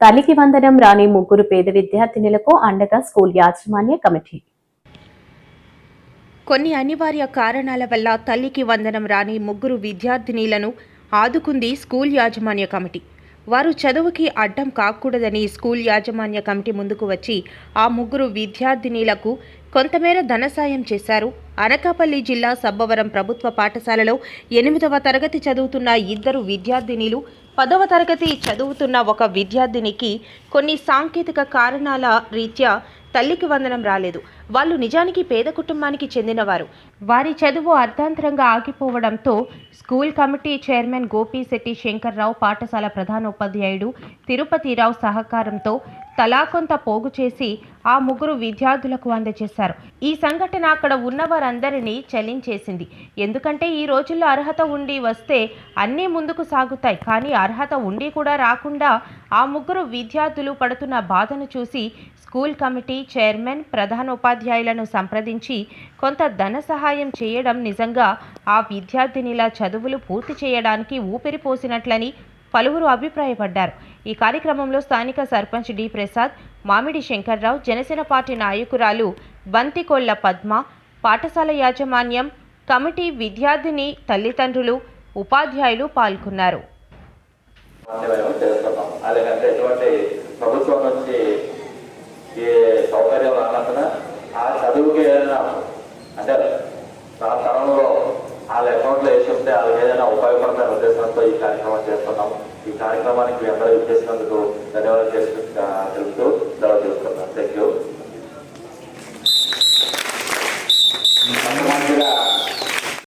తల్లికి వందనం రాని ముగ్గురు పేద విద్యార్థినులకు అండగా స్కూల్ యాజమాన్య కమిటీ. కొన్ని అనివార్య కారణాల వల్ల తల్లికి వందనం రాని ముగ్గురు విద్యార్థినీలను ఆదుకుంది స్కూల్ యాజమాన్య కమిటీ. వారు చదువుకి అడ్డం కాకూడదని స్కూల్ యాజమాన్య కమిటీ ముందుకు వచ్చి ఆ ముగ్గురు విద్యార్థినీలకు కొంతమేర ధన సాయం చేశారు. అనకాపల్లి జిల్లా సబ్బవరం ప్రభుత్వ పాఠశాలలో ఎనిమిదవ తరగతి చదువుతున్న ఇద్దరు విద్యార్థినిలు పదవ తరగతి చదువుతున్న ఒక విద్యార్థినికి కొన్ని సాంకేతిక కారణాల రీత్యా తల్లికి వందనం రాలేదు. వాళ్ళు నిజానికి పేద కుటుంబానికి చెందినవారు. వారి చదువు అర్ధాంతరంగా ఆగిపోవడంతో school committee chairman Gopisetti Shankar Rao పాఠశాల ప్రధానోపాధ్యాయుడు తిరుపతిరావు సహకారంతో తలా కొంత పోగు చేసి ఆ ముగ్గురు విద్యార్థులకు అందజేశారు. ఈ సంఘటన అక్కడ ఉన్న వారందరినీ చలించేసింది. ఎందుకంటే ఈ రోజుల్లో అర్హత ఉండి వస్తే అన్నీ ముందుకు సాగుతాయి. కానీ అర్హత ఉండి కూడా రాకుండా ఆ ముగ్గురు విద్యార్థులు పడుతున్న బాధను చూసి స్కూల్ కమిటీ చైర్మన్ ప్రధానోపాధ్యాయులను సంప్రదించి కొంత ధన సహాయం చేయడం నిజంగా ఆ విద్యార్థినిల చదువులు పూర్తి చేయడానికి ఊపిరి పోసినట్లని పలువురు అభిప్రాయపడ్డారు. ఈ కార్యక్రమంలో స్థానిక సర్పంచ్ డి ప్రసాద్ మామిడి శంకర్రావు జనసేన పార్టీ నాయకురాలు బంతికొల్ల పద్మ పాఠశాల యాజమాన్యం కమిటీ విద్యార్థిని తల్లిదండ్రులు ఉపాధ్యాయులు పాల్గొన్నారు. ప్రభుత్వం నుంచి ఏ సౌకర్యం రానందున ఆ చదువుకి ఏదైనా అంటే నా తరంలో వాళ్ళ అకౌంట్లో వేసి ఉంటే వాళ్ళకి ఏదైనా ఉపయోగపడతారు ఉద్దేశంతో ఈ కార్యక్రమం చేస్తున్నాం ఈ కార్యక్రమానికి మీ అందరూ ఇచ్చేసినందుకు ధన్యవాదాలు చేస్తూ